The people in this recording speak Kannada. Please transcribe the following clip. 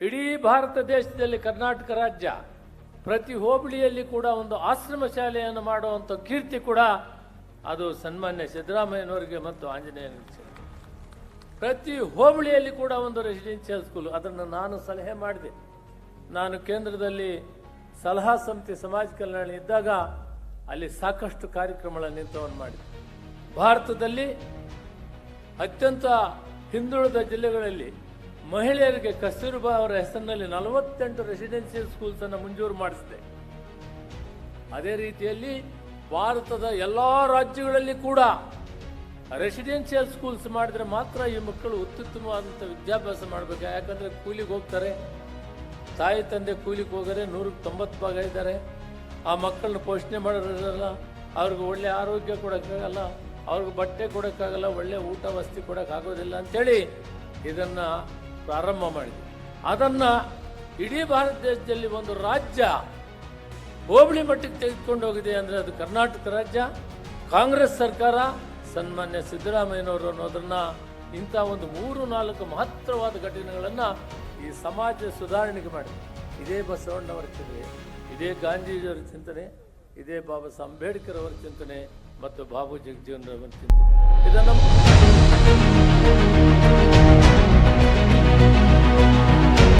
ಇಡೀ ಭಾರತ ದೇಶದಲ್ಲಿ ಕರ್ನಾಟಕ ರಾಜ್ಯ ಪ್ರತಿ ಹೋಬಳಿಯಲ್ಲಿ ಕೂಡ ಒಂದು ಆಶ್ರಮ ಶಾಲೆಯನ್ನು ಮಾಡುವಂಥ ಕೀರ್ತಿ ಕೂಡ ಅದು ಸನ್ಮಾನ್ಯ ಸಿದ್ದರಾಮಯ್ಯನವರಿಗೆ ಮತ್ತು ಆಂಜನೇಯನಿಗೆ. ಪ್ರತಿ ಹೋಬಳಿಯಲ್ಲಿ ಕೂಡ ಒಂದು ರೆಸಿಡೆನ್ಷಿಯಲ್ ಸ್ಕೂಲ್ ಅದನ್ನು ನಾನು ಸಲಹೆ ಮಾಡಿದೆ. ನಾನು ಕೇಂದ್ರದಲ್ಲಿ ಸಲಹಾ ಸಮಿತಿ ಸಮಾಜ ಕಲ್ಯಾಣ ಇದ್ದಾಗ ಅಲ್ಲಿ ಸಾಕಷ್ಟು ಕಾರ್ಯಕ್ರಮಗಳ ನಿಂತವನ್ನು ಮಾಡಿದೆ. ಭಾರತದಲ್ಲಿ ಅತ್ಯಂತ ಹಿಂದುಳಿದ ಜಿಲ್ಲೆಗಳಲ್ಲಿ ಮಹಿಳೆಯರಿಗೆ ಕಸ್ತೂರ್ಬಾ ಅವರ ಹೆಸರಿನಲ್ಲಿ ನಲವತ್ತೆಂಟು ರೆಸಿಡೆನ್ಷಿಯಲ್ ಸ್ಕೂಲ್ಸ್ ಅನ್ನು ಮಂಜೂರು ಮಾಡಿಸಿದೆ. ಅದೇ ರೀತಿಯಲ್ಲಿ ಭಾರತದ ಎಲ್ಲ ರಾಜ್ಯಗಳಲ್ಲಿ ಕೂಡ ರೆಸಿಡೆನ್ಷಿಯಲ್ ಸ್ಕೂಲ್ಸ್ ಮಾಡಿದ್ರೆ ಮಾತ್ರ ಈ ಮಕ್ಕಳು ಅತ್ಯುತ್ತಮವಾದಂಥ ವಿದ್ಯಾಭ್ಯಾಸ ಮಾಡಬೇಕು. ಯಾಕಂದ್ರೆ ಕೂಲಿಗೆ ಹೋಗ್ತಾರೆ. ತಾಯಿ, ತಂದೆ ಕೂಲಿಗೆ ಹೋದರೆ ನೂರಕ್ಕೆ ತೊಂಬತ್ತು ಭಾಗ ಇದ್ದಾರೆ. ಆ ಮಕ್ಕಳನ್ನ ಪೋಷಣೆ ಮಾಡೋರಿರಲ್ಲ ಅವ್ರಿಗೆ ಒಳ್ಳೆ ಆರೋಗ್ಯ ಕೊಡೋಕ್ಕಾಗಲ್ಲ, ಅವ್ರಿಗೆ ಬಟ್ಟೆ ಕೊಡೋಕ್ಕಾಗಲ್ಲ, ಒಳ್ಳೆ ಊಟ ವಸತಿ ಕೊಡೋಕ್ಕಾಗೋದಿಲ್ಲ ಅಂಥೇಳಿ ಇದನ್ನು ಪ್ರಾರಂಭ ಮಾಡಿದೆ ಅದನ್ನು ಇಡೀ ಭಾರತ ದೇಶದಲ್ಲಿ ಒಂದು ರಾಜ್ಯ ಹೋಬಳಿ ಮಟ್ಟಕ್ಕೆ ತೆಗೆದುಕೊಂಡು ಹೋಗಿದೆ ಅಂದರೆ ಅದು ಕರ್ನಾಟಕ ರಾಜ್ಯ. ಕಾಂಗ್ರೆಸ್ ಸರ್ಕಾರ, ಸನ್ಮಾನ್ಯ ಸಿದ್ದರಾಮಯ್ಯನವರು ಅನ್ನೋದನ್ನ ಇಂಥ ಒಂದು ಮೂರು, ನಾಲ್ಕು ಮಹತ್ತರವಾದ ಘಟನೆಗಳನ್ನು ಈ ಸಮಾಜ ಸುಧಾರಣೆಗೆ ಮಾಡಿದೆ. ಇದೇ ಬಸವಣ್ಣವರ ಚಿಂತನೆ, ಇದೇ ಗಾಂಧೀಜಿಯವರ ಚಿಂತನೆ, ಇದೇ ಬಾಬಾ ಸಾಹೇಬ್ ಅಂಬೇಡ್ಕರ್ ಅವರ ಚಿಂತನೆ ಮತ್ತು ಬಾಬು ಜಗಜೀವನ್ ಅವರ ಚಿಂತನೆ. ಇದನ್ನು